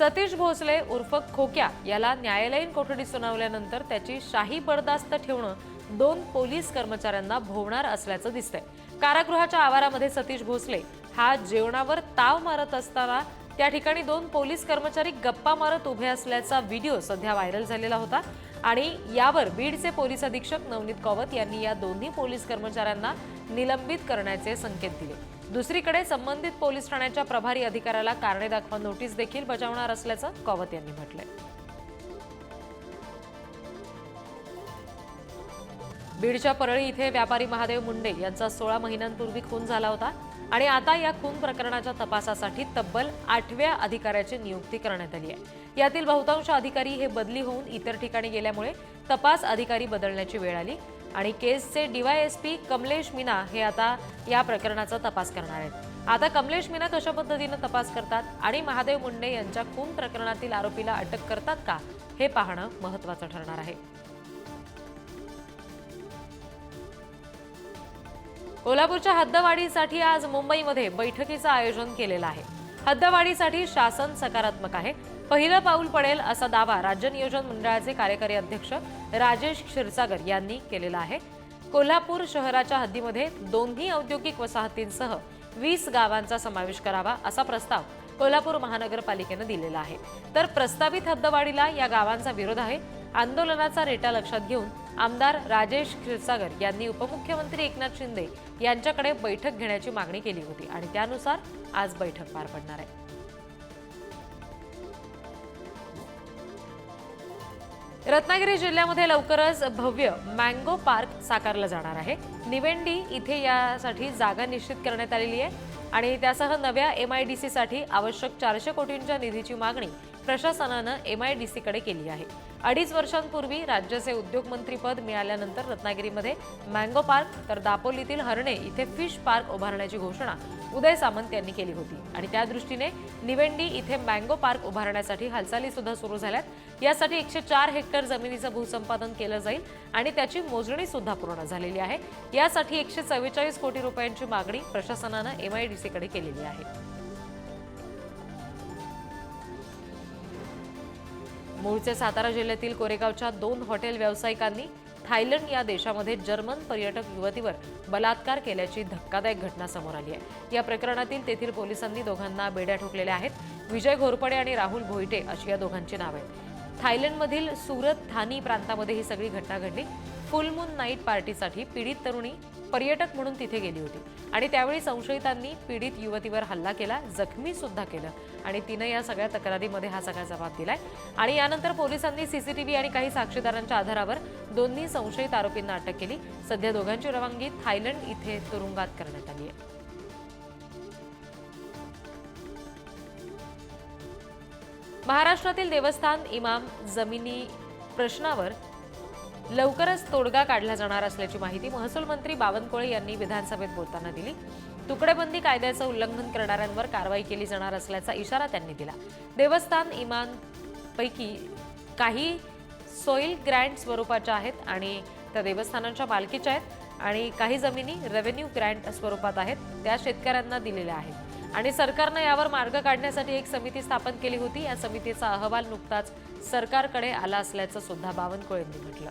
सतीश भोसले उर्फ खोक्या याला न्यायालयीन कोठडी सुनावल्यानंतर त्याची शाही बर्दास्त ठेवणं दोन पोलीस कर्मचाऱ्यांना भोवणार असल्याचं दिसतंय. कारागृहाच्या आवारामध्ये सतीश भोसले हा जेवणावर ताव मारत असताना त्या ठिकाणी दोन पोलीस कर्मचारी गप्पा मारत उभे असल्याचा व्हिडिओ सध्या व्हायरल झालेला होता आणि यावर बीडचे पोलीस अधीक्षक नवनीत कौवत यांनी या दोन्ही पोलीस कर्मचाऱ्यांना निलंबित करण्याचे संकेत दिले. दुसरीकडे संबंधित पोलीस ठाण्याच्या प्रभारी अधिकाऱ्याला कारणे दाखवा नोटीस देखील बजावणार असल्याचं कौवत यांनी म्हटलंय. बीडच्या परळी इथे व्यापारी महादेव मुंडे यांचा सोळा महिन्यांपूर्वी खून झाला होता आणि आता या खून प्रकरणाच्या तपासासाठी तब्बल आठव्या अधिकाऱ्याची नियुक्ती करण्यात आली आहे. यातील बहुतांश अधिकारी हे बदली होऊन इतर ठिकाणी गेल्यामुळे तपास अधिकारी बदलण्याची वेळ आली. आणि केसचे डीवायएसपी कमलेश मीना हे आता या प्रकरणाचा तपास करणार आहेत. आता कमलेश मीना कशा पद्धतीनं तपास करतात आणि महादेव मुंडे यांच्या खून प्रकरणातील आरोपीला अटक करतात का हे पाहणं महत्त्वाचं ठरणार आहे. कोल्हापूरच्या हद्दवाढीसाठी आज मुंबईमध्ये बैठकीचं आयोजन केलेलं आहे. हद्दवाढीसाठी शासन सकारात्मक आहे. पहिलं पाऊल पडेल असा दावा राज्य नियोजन मंडळाचे कार्यकारी अध्यक्ष राजेश क्षीरसागर यांनी केलेला आहे. कोल्हापूर शहराच्या हद्दीमध्ये दोन्ही औद्योगिक वसाहतींसह वीस गावांचा समावेश करावा असा प्रस्ताव कोल्हापूर महानगरपालिकेनं दिलेला आहे. तर प्रस्तावित हद्दवाढीला या गावांचा विरोध आहे. आंदोलनाचा रेटा लक्षात घेऊन आमदार राजेश क्षीरसागर यांनी उपमुख्यमंत्री एकनाथ शिंदे यांच्याकडे बैठक घेण्याची मागणी केली होती आणि त्यानुसार आज बैठक पार पडणार आहे. रत्नागिरी जिल्ह्यामध्ये लवकरच भव्य मँगो पार्क साकारलं जाणार आहे. निवेंडी इथे यासाठी जागा निश्चित करण्यात आलेली आहे. आणि त्यासह नव्या एम आय डी सीसाठी आवश्यक चारशे कोटींच्या निधीची मागणी प्रशासनानं एम आय डी सीकडे केली आहे. अडीच वर्षांपूर्वी राज्याचे उद्योगमंत्रीपद मिळाल्यानंतर रत्नागिरीमध्ये मँगो पार्क तर दापोलीतील हरणे इथे फिश पार्क उभारण्याची घोषणा उदय सामंत यांनी केली होती. आणि त्या दृष्टीने निवेंडी इथे मँगो पार्क उभारण्यासाठी हालचाली सुद्धा सुरू झाल्यात. यासाठी एकशे चार हेक्टर जमिनीचं भूसंपादन केलं जाईल आणि त्याची मोजणी सुद्धा पूर्ण झालेली आहे. यासाठी एकशे चव्वेचाळीस कोटी रुपयांची मागणी प्रशासनानं एम आय डी सीकडे केलेली आहे. मूळचे सातारा जिल्ह्यातील कोरेगावच्या दोन हॉटेल व्यावसायिकांनी थायलंड या देशामध्ये जर्मन पर्यटक युवतीवर बलात्कार केल्याची धक्कादायक घटना समोर आली आहे. या प्रकरणातील तेथील पोलिसांनी दोघांना बेड्या ठोकलेल्या आहेत. विजय घोरपडे आणि राहुल भोईटे अशी या दोघांची नाव आहेत. थायलंडमधील सुरत थानी प्रांतामध्ये ही सगळी घटना घडली. फुलमून नाईट पार्टीसाठी पीडित तरुणी पर्यटक म्हणून तिथे गेली होती. आणि त्यावेळी संशयितांनी पीडित युवतीवर हल्ला केला जखमी सुद्धा केलं. आणि तिनं या सगळ्या तक्रारीमध्ये हा सगळा जबाब दिलाय. आणि यानंतर पोलिसांनी सीसीटीव्ही आणि काही साक्षीदारांच्या आधारावर दोन्ही संशयित आरोपींना अटक केली. सध्या दोघांची रवानगी थायलंड इथे तुरुंगात करण्यात आली आहे. महाराष्ट्रातील देवस्थान इमाम जमिनी प्रश्नावर लवकरच तोडगा काढला जाणार असल्याची माहिती महसूल मंत्री बावनकुळे यांनी विधानसभेत बोलताना दिली. तुकडेबंदी कायद्याचं उल्लंघन करणाऱ्यांवर कारवाई केली जाणार असल्याचा इशारा त्यांनी दिला. देवस्थान इमान पैकी काही सोईल ग्रँट स्वरूपाच्या आहेत आणि त्या देवस्थानांच्या मालकीच्या आहेत आणि काही जमिनी रेव्हेन्यू ग्रँट स्वरूपात आहेत त्या शेतकऱ्यांना दिलेल्या आहेत. आणि सरकारनं यावर मार्ग काढण्यासाठी एक समिती स्थापन केली होती. या समितीचा अहवाल नुकताच सरकारकडे आला असल्याचं सुद्धा बावनकुळेंनी म्हटलं.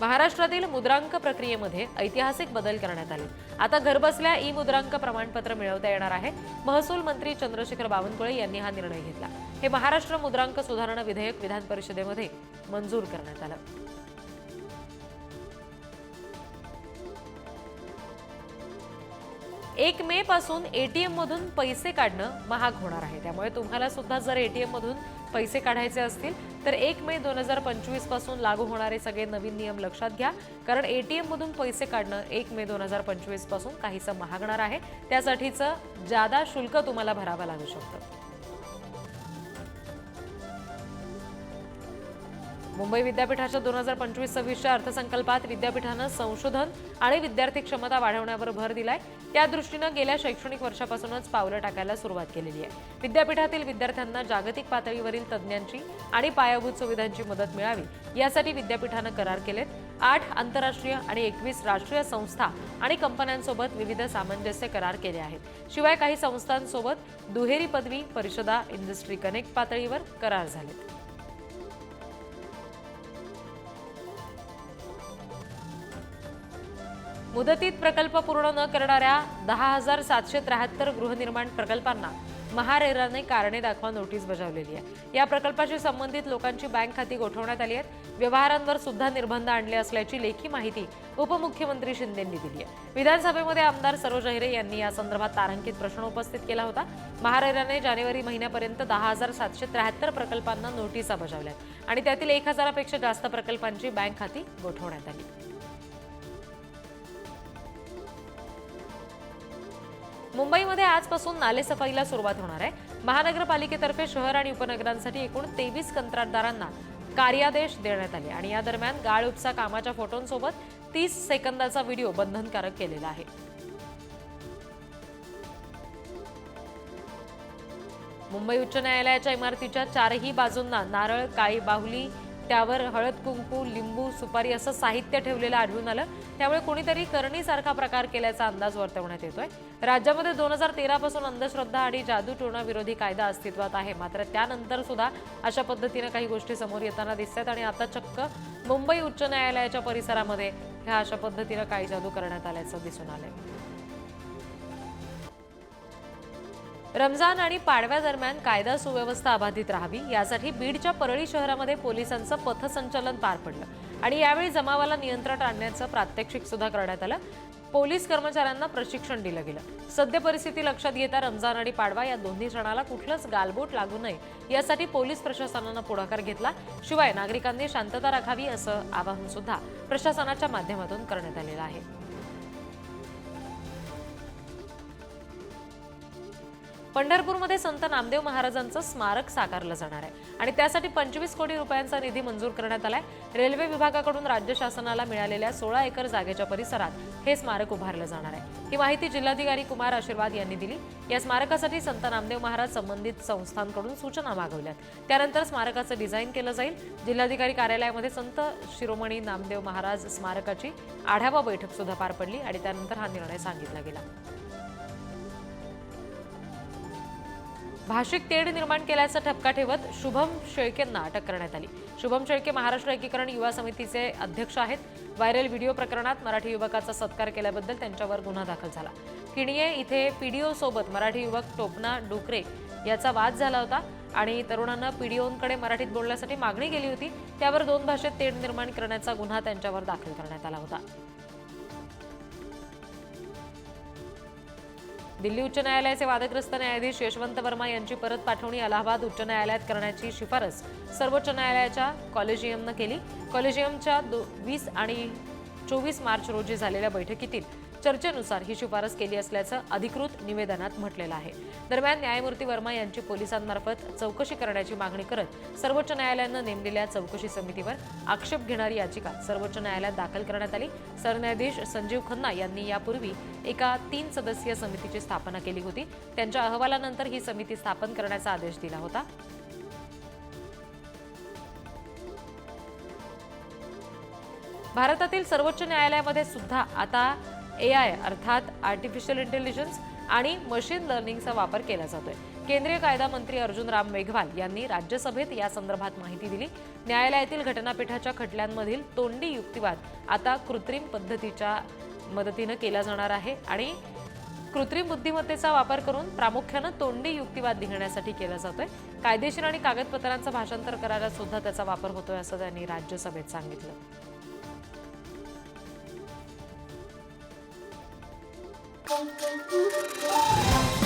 महाराष्ट्रातील मुद्रांक प्रक्रियेमध्ये ऐतिहासिक बदल करण्यात आले. आता घरबसल्या ई मुद्रांक प्रमाणपत्र मिळवता येणार आहे. महसूल मंत्री चंद्रशेखर बावनकुळे यांनी हा निर्णय घेतला. हे महाराष्ट्र मुद्रांक सुधारणा विधेयक विधान परिषदेमध्ये मंजूर करण्यात आलं. एक मे पासून एटीएम मधून पैसे काढणं महाग होणार आहे. त्यामुळे तुम्हाला सुद्धा जर एटीएम मधून पैसे काढायचे असतील तर एक मे दोन हजार पंचवीसपासून लागू होणारे सगळे नवीन नियम लक्षात घ्या. कारण एटीएम मधून पैसे काढणं एक मे दोन हजार पंचवीसपासून काहीसं महागणार आहे. त्यासाठीचं जादा शुल्क तुम्हाला भरावं लागू शकतं. मुंबई विद्यापीठाच्या दोन हजार पंचवीस सव्वीसच्या अर्थसंकल्पात विद्यापीठानं संशोधन आणि विद्यार्थी क्षमता वाढवण्यावर भर दिलाय. त्या दृष्टीनं गेल्या शैक्षणिक वर्षापासूनच पावलं टाकायला सुरुवात केलेली आहे. विद्यापीठातील विद्यार्थ्यांना जागतिक पातळीवरील तज्ज्ञांची आणि पायाभूत सुविधांची मदत मिळावी यासाठी विद्यापीठानं करार केलेत. आठ आंतरराष्ट्रीय आणि एकवीस राष्ट्रीय संस्था आणि कंपन्यांसोबत विविध सामंजस्य करार केले आहेत. शिवाय काही संस्थांसोबत दुहेरी पदवी परिषदा इंडस्ट्री कनेक्ट पातळीवर करार झालेत. मुदतीत प्रकल्प पूर्ण न करणाऱ्या दहा हजार सातशे त्र्याहत्तर गृहनिर्माण प्रकल्पांना महारेराने कारणे दाखवा नोटीस बजावलेली आहे. या प्रकल्पाशी संबंधित लोकांची बँक खाती गोठवण्यात आली आहेत. व्यवहारांवर सुद्धा निर्बंध आणले असल्याची लेखी माहिती उपमुख्यमंत्री शिंदेंनी दिली आहे. विधानसभेमध्ये आमदार सरोज अहिरे यांनी या संदर्भात तारांकित प्रश्न उपस्थित केला होता. महारेराने जानेवारी महिन्यापर्यंत दहा हजार सातशे त्र्याहत्तर प्रकल्पांना नोटिसा बजावल्यात आणि त्यातील एक हजारापेक्षा जास्त प्रकल्पांची बँक खाती गोठवण्यात आली. मुंबईमध्ये आजपासून नालेसफाईला सुरुवात होणार आहे. महानगरपालिकेतर्फे शहर आणि उपनगरांसाठी एकूण तेवीस कंत्राटदारांना कार्यादेश देण्यात आले आणि या दरम्यान गाळ उपसा कामाच्या फोटोंसोबत तीस सेकंदाचा व्हिडिओ बंधनकारक केलेला आहे. मुंबई उच्च न्यायालयाच्या इमारतीच्या चारही बाजूंना नारळ काळी बाहुली त्यावर हळद कुंकू लिंबू सुपारी असं साहित्य ठेवलेलं आढळून आलं. त्यामुळे कोणीतरी करणीसारखा प्रकार केल्याचा अंदाज वर्तवण्यात येतोय. राज्यामध्ये दोन हजार तेरापासून अंधश्रद्धा आणि जादू टोणा विरोधी कायदा अस्तित्वात आहे. मात्र त्यानंतर सुद्धा अशा पद्धतीनं काही गोष्टी समोर येताना दिसतात आणि आता चक्क मुंबई उच्च न्यायालयाच्या परिसरामध्ये ह्या अशा पद्धतीनं काही जादू करण्यात आल्याचं दिसून आलंय. रमजान आणि पाडव्यादरम्यान कायदा सुव्यवस्था अबाधित राहावी यासाठी बीडच्या परळी शहरामध्ये पोलिसांचं पथसंचलन पार पडलं आणि यावेळी जमावाला नियंत्रण आणण्याचं प्रात्यक्षिक सुद्धा करण्यात आलं. पोलीस कर्मचाऱ्यांना प्रशिक्षण दिलं गेलं. सद्य परिस्थिती लक्षात घेता रमजान आणि पाडवा या दोन्ही सणाला कुठलंच गालबोट लागू नये यासाठी पोलीस प्रशासनानं पुढाकार घेतला. शिवाय नागरिकांनी शांतता राखावी असं आवाहन सुद्धा प्रशासनाच्या माध्यमातून करण्यात आलेलं आहे. पंढरपूरमध्ये संत नामदेव महाराजांचं स्मारक साकारलं जाणार आहे. आणि त्यासाठी पंचवीस कोटी रुपयांचा निधी मंजूर करण्यात आलाय. रेल्वे विभागाकडून राज्य शासनाला मिळालेल्या सोळा एकर जागेच्या परिसरात हे स्मारक उभारलं जाणार आहे. ही माहिती जिल्हाधिकारी कुमार आशीर्वाद यांनी दिली. या स्मारकासाठी संत नामदेव महाराज संबंधित संस्थांकडून सूचना मागवल्यात. त्यानंतर स्मारकाचं डिझाईन केलं जाईल. जिल्हाधिकारी कार्यालयामध्ये संत शिरोमणी नामदेव महाराज स्मारकाची आढावा बैठक सुद्धा पार पडली आणि त्यानंतर हा निर्णय सांगितला गेला. भाषिक तेढ निर्माण केल्याचा ठपका ठेवत शुभम शेळकेंना अटक करण्यात आली. शुभम शेळके महाराष्ट्र एकीकरण युवा समितीचे अध्यक्ष आहेत. व्हायरल व्हिडिओ प्रकरणात मराठी युवकाचा सत्कार केल्याबद्दल त्यांच्यावर गुन्हा दाखल झाला. किणिये इथे पीडीओ सोबत मराठी युवक टोपना डुकरे याचा वाद झाला होता आणि तरुणांना पीडीओंकडे मराठीत बोलण्यासाठी मागणी केली होती. त्यावर दोन भाषेत तेढ निर्माण करण्याचा गुन्हा त्यांच्यावर दाखल करण्यात आला होता. दिल्ली उच्च न्यायालयाचे वादग्रस्त न्यायाधीश यशवंत वर्मा यांची परत पाठवणी अलाहाबाद उच्च न्यायालयात करण्याची शिफारस सर्वोच्च न्यायालयाच्या कॉलेजियमनं केली. कॉलेजियमच्या वीस आणि चोवीस मार्च रोजी झालेल्या बैठकीतील चर्चेनुसार ही शिफारस केली असल्याचं अधिकृत निवेदनात म्हटलेलं आहे. दरम्यान न्यायमूर्ती वर्मा यांची पोलिसांमार्फत चौकशी करण्याची मागणी करत सर्वोच्च न्यायालयानं नेमलेल्या चौकशी समितीवर आक्षेप घेणारी याचिका सर्वोच्च न्यायालयात दाखल करण्यात आली. सरन्यायाधीश संजीव खन्ना यांनी यापूर्वी एका तीन सदस्यीय समितीची स्थापना केली होती. त्यांच्या अहवालानंतर ही समिती स्थापन करण्याचा आदेश दिला होता. भारतातील सर्वोच्च न्यायालयामध्ये सुद्धा आता ए आय अर्थात आर्टिफिशियल इंटेलिजन्स आणि मशीन लर्निंगचा वापर केला जातोय. केंद्रीय कायदा मंत्री अर्जुन राम मेघवाल यांनी राज्यसभेत या संदर्भात माहिती दिली. न्यायालयातील घटनापीठाच्या खटल्यांमधील तोंडी युक्तिवाद आता कृत्रिम पद्धतीच्या मदतीनं केला जाणार आहे आणि कृत्रिम बुद्धिमत्तेचा वापर करून प्रामुख्यानं तोंडी युक्तिवाद लिहिण्यासाठी केला जातोय. कायदेशीर आणि कागदपत्रांचं भाषांतर करायला सुद्धा त्याचा वापर होतोय असं त्यांनी राज्यसभेत सांगितलं. Thank you.